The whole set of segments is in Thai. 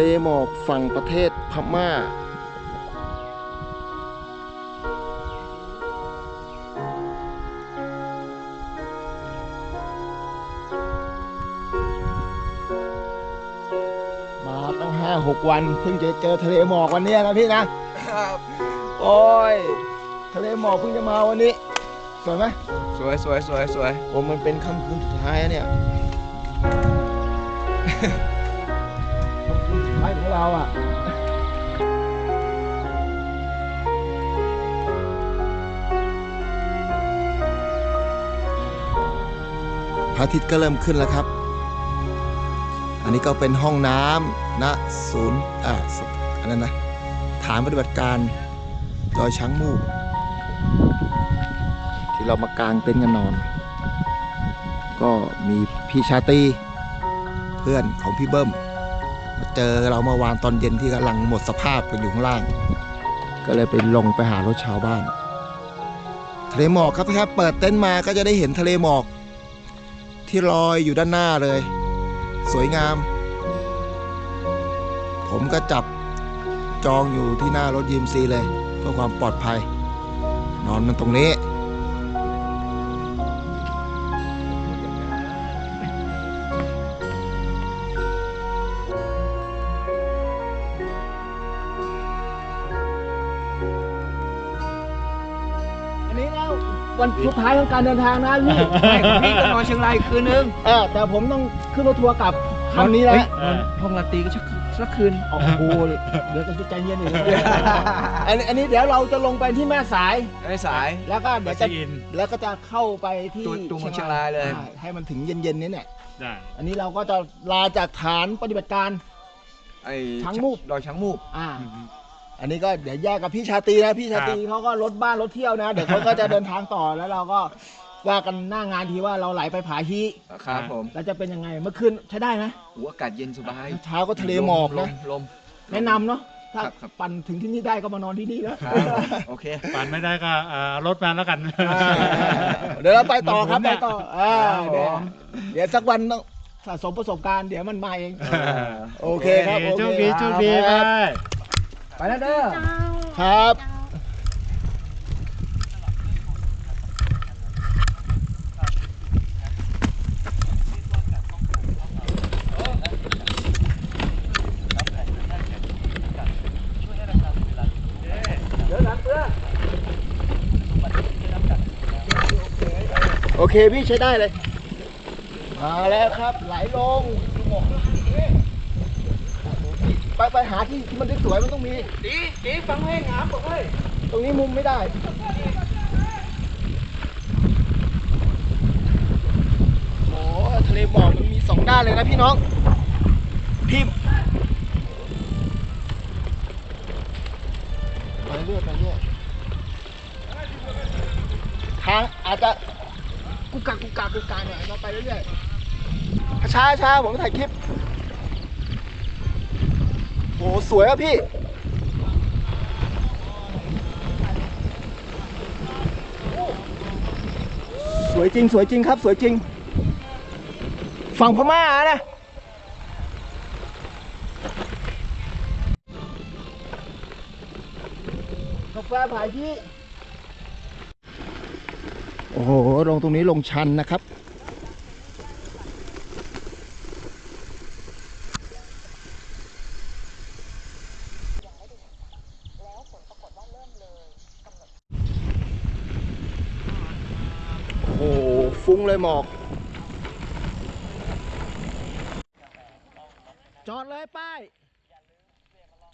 เลหมอกฝั่งประเทศพม่า มาตั้งห้าหกวันเพิ่งจะเจอทะเลหมอกวันเนี้ยนะพี่นะโอ้ย ทะเลหมอกเพิ่งจะมาวันนี้ สวยไหมสวยสวยสวยสวย โอ้มันเป็นค่ำคืนสุดท้ายอะเนี่ย เราอะพระอาทิตย์ก็เริ่มขึ้นแล้วครับ อันนี้ก็เป็นห้องน้ำณศูนย์อ่าอันนั้นนะฐานปฏิบัติการดอยช้างมูกที่เรามากางเต็นท์กันนอน ก็มีพี่ชาตีเพื่อนของพี่เบิ้ม เจอเราเมื่อวานตอนเย็นที่กำลังหมดสภาพกันอยู่ข้างล่าง ก็เลยไปลงไปหารถชาวบ้าน ทะเลหมอกครับถ้าเปิดเต็นท์มาก็จะได้เห็นทะเลหมอก ที่ลอยอยู่ด้านหน้าเลย สวยงาม ผมก็จับจองอยู่ที่หน้ารถยิมซีเลย เพื่อความปลอดภัย นอนมันตรงนี้ วันสุดท้ายของการเดินทางนะพี่ไม่ของพี่ก็นอนเชียงรายคืนนึงเออแต่ผมต้องขึ้นรถทัวร์กลับคำนี้แหละเฮ้ยนอนห้องลาตรีก็ชักสักคืน โอ้โหเดี๋ยวจะใจเย็นหน่อยนะอันนี้อันนี้เดี๋ยวเราจะลงไปที่แม่สาย ไอ้สาย แล้วก็เดี๋ยวจะแล้วก็จะเข้าไปที่ตัวตัวเมืองเชียงรายเลย ใช่ให้มันถึงเย็นๆนี้เนี่ย ได้อันนี้เราก็จะลาจากฐานปฏิบัติการ ไอ้ช้างมูกดอยช้างมูกอ่าอั นนี้ก็เดี๋ยวแยกกับพี่ชาตรีนะพี่ชาตรีเขาก็รถบ้านรถเที่ยวนะ เดี๋ยวเขาก็จะเดินทางต่อแล้วเราก็ว่ากันหน้างานทีว่าเราไหลไปผาฮีครับผมแล้วจะเป็นยังไงเมื่อคืนใช้ได้ไหมหัวอากาศเย็นสบายเช้าก็ทะเลหมอกลนะมลมแนะนำเนาะถ้าครับครับปั่นถึงที่นี่ได้ก็มานอนที่นี่นะครับโอเค ปั่นไม่ได้ก็เอ่อรถมาแล้วกัน เดี๋ยวเราไปต่อครับหมุไปนๆต่ออ่าครับผมเดี๋ยวเดี๋ยวสักวันต้องสะสมประสบการณ์เดี๋ยวมันมาเองโอเคครับโอโชเคคดีโชคดีคไปรับ ไปแล้วเด้อครับ โอเคพี่ใช้ได้เลย มาแล้วครับ ไหลลง ไปไปหาที่ที่มันสวยๆมันต้องมีดีดีฟังเพลงหามบอกเลยตรงนี้มุมไม่ได้ โอ้ทะเลหมอกมันมีสองด้านเลยนะพี่น้อง พี่ไปเรื่อยไปเรื่อยทางอาจจะกุกกักกุกกักกุกกักหน่อยเราไปเรื่อยๆช้าช้าผมถ่ายคลิป โอ้สวยอะพี่ สวยจริง สวยจริงครับ สวยจริง ฝั่งพม่านะกาแฟผายที่ โอ้โห ลงตรงนี้ลงชันนะครับ โอ้โห ฟุ้งเลย หมอก จอดเลยป้าย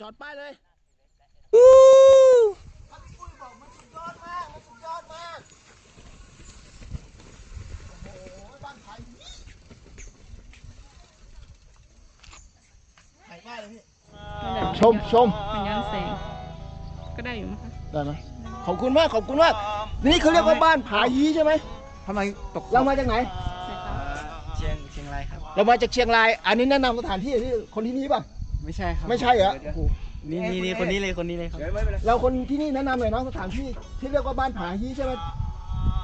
จอดป้ายเลยอู้ชมชมสัญญาณแสงก็ได้อยู่นะคะได้ไหมขอบคุณมากขอบคุณมาก นี่เขาเรียกว่าบ้านผาฮีใช่ไหม ทำไมตกเรามาจากไหน เชียงเชียงรายครับ เรามาจากเชียงราย อันนี้แนะนำสถานที่ที่คนที่นี่ป่ะ ไม่ใช่ครับไม่ใช่เหรอนี่นี่นี่คนนี้เลยคนนี้เลยครับเดี๋ยวไม่เป็นไรเราคนที่นี่แนะนำหน่อยเน้องสถานที่ที่เรียกว่าบ้านผาฮีใช่ไหม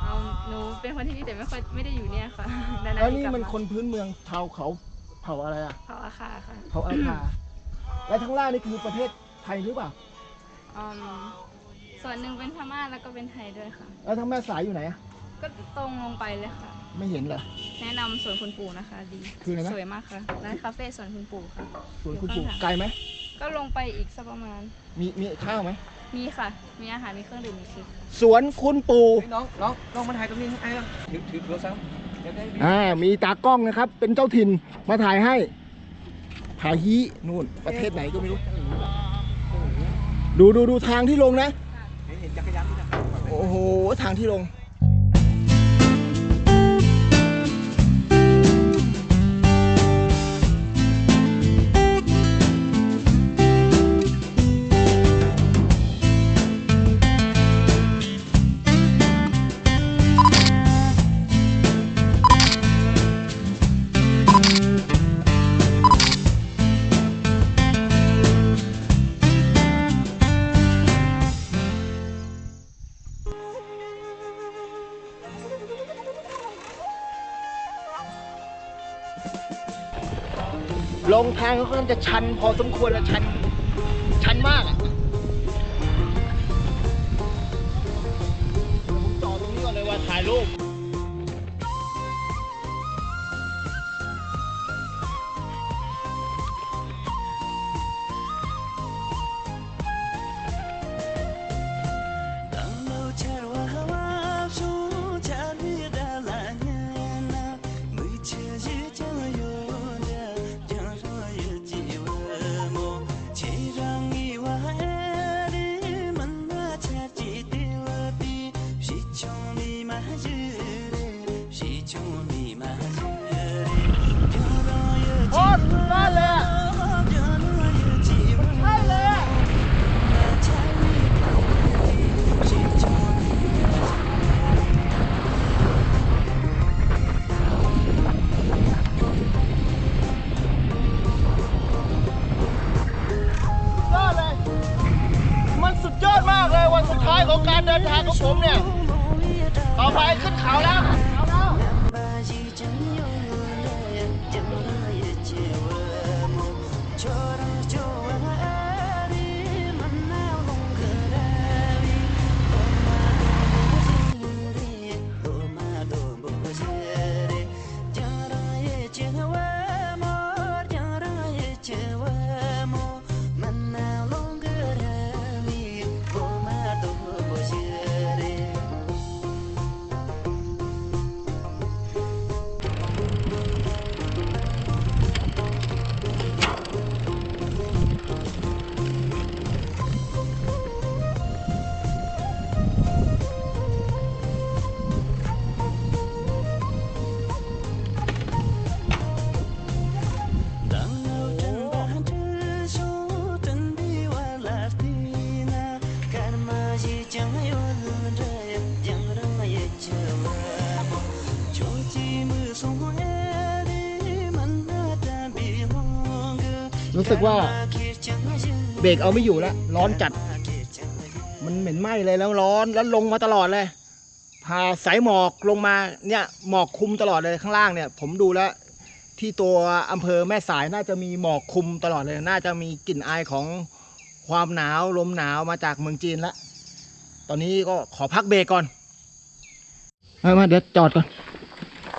เอาหนูเป็นคนที่นี่แต่ไม่ค่อยไม่ได้อยู่เนี่ยค่ะนานๆแล้วนี่กลับมันคนพื้นเมืองชาวเขาเผ่าอะไรอะเขาอาคาค่ะเผ่าอาคาแล้วข้างล่างนี่คือประเทศไทยหรือเปล่า อืมส่วนหนึ่งเป็นพม่าแล้วก็เป็นไทยด้วยค่ะ แล้วทั้งแม่สายอยู่ไหนอะ ก็ตรงลงไปเลยค่ะ ไม่เห็นเหรอ แนะนำสวนคุณปู่นะคะดีคืออะไรนะ สวยมากค่ะร้านคาเฟ่สวนคุณปู่ค่ะสวนคุณปู่อยู่ข้างทางไกลไหมก็ลงไปอีกสักประมาณ มีมีข้าวไหมมีค่ะ มีอาหารมีเครื่องดื่มมีเค้กค่ะสวนคุณปู่น้องน้องน้องมาถ่ายตรงนี้ไอ้น้องถือถือโทรศัพท์เดี๋ยวได้อ่ามีตากล้องนะครับ เป็นเจ้าถิ่นมาถ่ายให้ผาฮีนู่นประเทศไหนก็ไม่รู้ ดูดูดูทางที่ลงนะเห็นจักรยานที่ไหนโอ้โหทางที่ลง ลงทางเขาก็จะชัน พอสมควรและชัน ชันมากอะผมจอดตรงนี้ก่อนเลยว่าถ่ายรูป รู้สึกว่าเบรกเอาไม่อยู่แล้วร้อนจัด มันเหม็นไหม้เลยแล้วร้อนแล้วลงมาตลอดเลยพาสายหมอกลงมาเนี่ยหมอกคุมตลอดเลยข้างล่างเนี่ย ผมดูแล้ว ที่ตัวอำเภอแม่สายน่าจะมีหมอกคุมตลอดเลย น่าจะมีกลิ่นอายของความหนาวลมหนาวมาจากเมืองจีนแล้วตอนนี้ก็ขอพักเบรกก่อนมามาเดี๋ยวจอดก่อน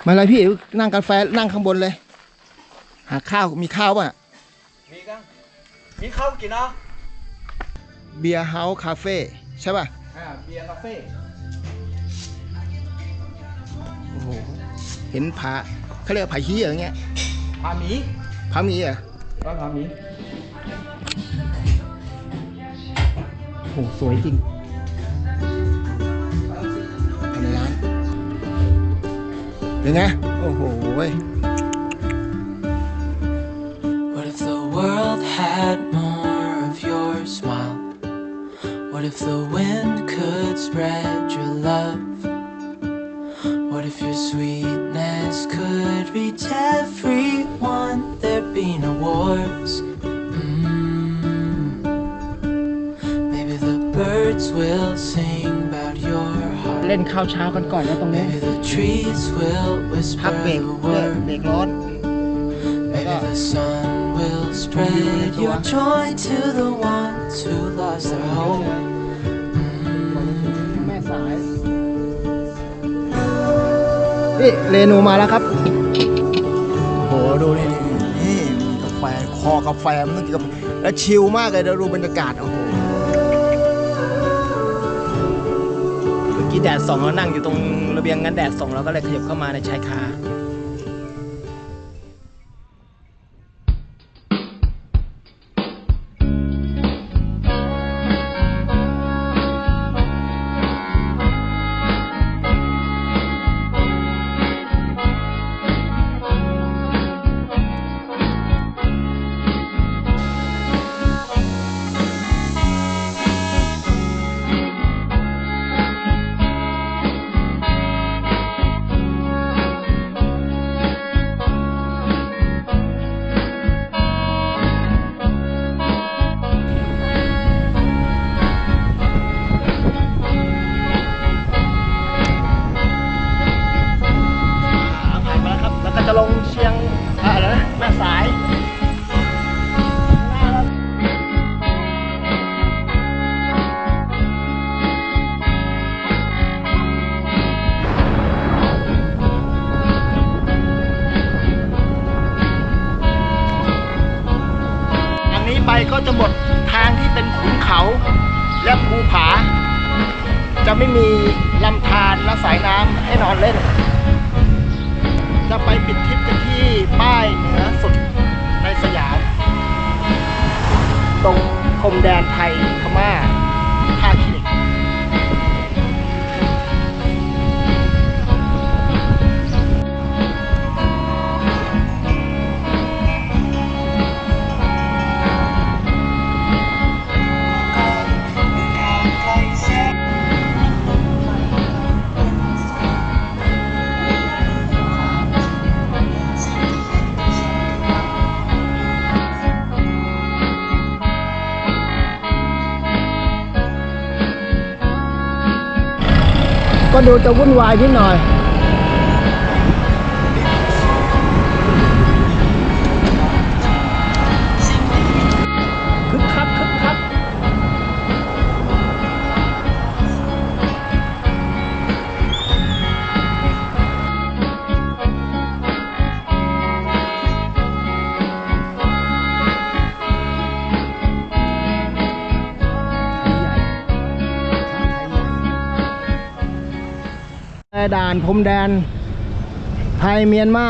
มาเลยพี่นั่งกาแฟนั่งข้างบนเลย หาข้าวมีข้าวป่ะ มีข้าวกินเนาะเบียร์เฮาส์คาเฟ่ใช่ป่ะ อ่าเบียร์คาเฟ่โอ้โห เห็นผาเขาเรียกว่าผาฮีอะไรเงี้ยพาหมีผามีเหรอะร้านพาหมีโอ้โห สวยจริงภายในร้านเป็นไง โอ้โหเว้ย What if the world had more of your smile? What if the wind could spread your love? What if your sweetness could reach everyone? There'd be no wars. Mm. Maybe the birds will sing about your เล่น heart. ข้าวเช้ากันก่อนนะตรงนี้ Maybe the trees will พัก whisper เบรก the เพื่อ word. เบรกร้อน Maybe the sun will spread your joy to the ones who lost their hope. แม่สายนี่เรนูมาแล้วครับ โหดูนี่นี่นี่มีกาแฟคอกาแฟมันต้องกินกาแฟแล้วชิลมากเลยเดี๋ยวดูบรรยากาศโอ้โหเมื่อกี้แดดส่องเรานั่งอยู่ตรงระเบียงงั้นแดดส่องเราก็เลยขยับเข้ามาในชายคา และภูผา จะไม่มีลำธารและสายน้ำให้นอนเล่น จะไปปิดทริปกันที่ป้ายเหนือสุดในสยาม ตรงพรมแดนไทย ก็ดูจะวุ่นวายนิดหน่อย ด่านพรมแดน ไทยเมียนมา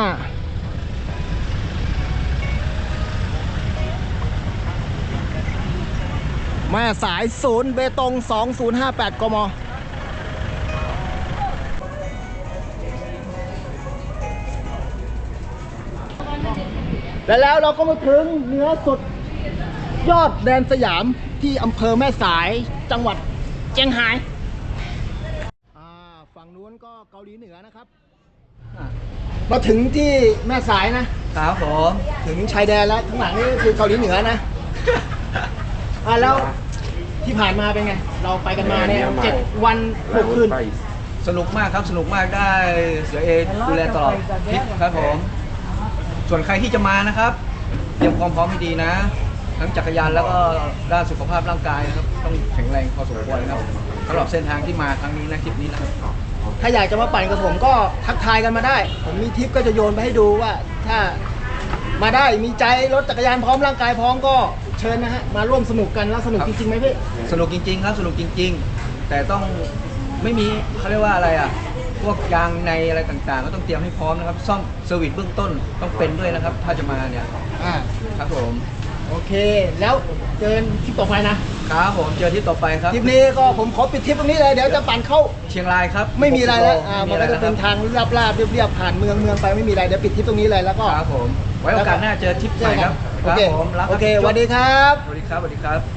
แม่สายศูนย์เบตง 2058 กมและแล้วเราก็มาถึงเนื้อสุดยอดแดนสยามที่อำเภอแม่สายจังหวัดเจียงไฮ้อ่าฝั่งนู้นก็ เกาหลีเหนือนะครับมาถึงที่แม่สายนะครับผมถึงชายแดนแล้วข้างหลังนี่คือเกาหลีเหนือนะอะแล้วที่ผ่านมาเป็นไง เราไปกันมาเนี่ยเจ็ดวันหกคืน สนุกมากครับสนุกมากได้เสือเอดูแลตลอดทริปครับผมส่วนใครที่จะมานะครับเตรียมความพร้อมให้ดีนะ ทั้งจักรยานแล้วก็ด้านสุขภาพร่างกายนะครับ ต้องแข็งแรงพอสมควรนะครับสำหรับเส้นทางที่มาครั้งนี้นะทริปนี้นะครับ ถ้าอยากจะมาปั่นกับผมก็ทักทายกันมาได้ ผมมีทิปก็จะโยนไปให้ดูว่า ถ้ามาได้มีใจรถจักรยานพร้อมร่างกายพร้อมก็เชิญนะฮะมาร่วมสนุกกันแล้วสนุกจริงๆไหมพี่สนุกจริง ๆ ครับสนุกจริง ๆ แต่ต้องไม่มีเขาเรียกว่าอะไรอะพวกยางในอะไรต่างๆ ก็ต้องเตรียมให้พร้อมนะครับ ซ่อมเซอร์วิสเบื้องต้นต้องเป็นด้วยนะครับ ถ้าจะมาเนี่ยอ่าครับผม โอเค แล้วเจอกันทริปต่อไปนะครับผมเจอที่ต่อไปครับทริปนี้ก็ผมขอปิดทริปตรงนี้เลยเดี๋ยวจะปั่นเข้า เชียงรายครับไม่มีอะไรแล้วอ่าไมันก็จะเป็นทางราบราบๆเรียบๆผ่านเมืองเมืองไปไม่มีอะไรเดี๋ยวปิดทริปตรงนี้เลยแล้วก็ครับผมไว้โอกาสหน้าเจอทริปใหม่ครับโอเคครับผมรักโอเคสวัสดีครับสวัสดีครับสวัสดีครับ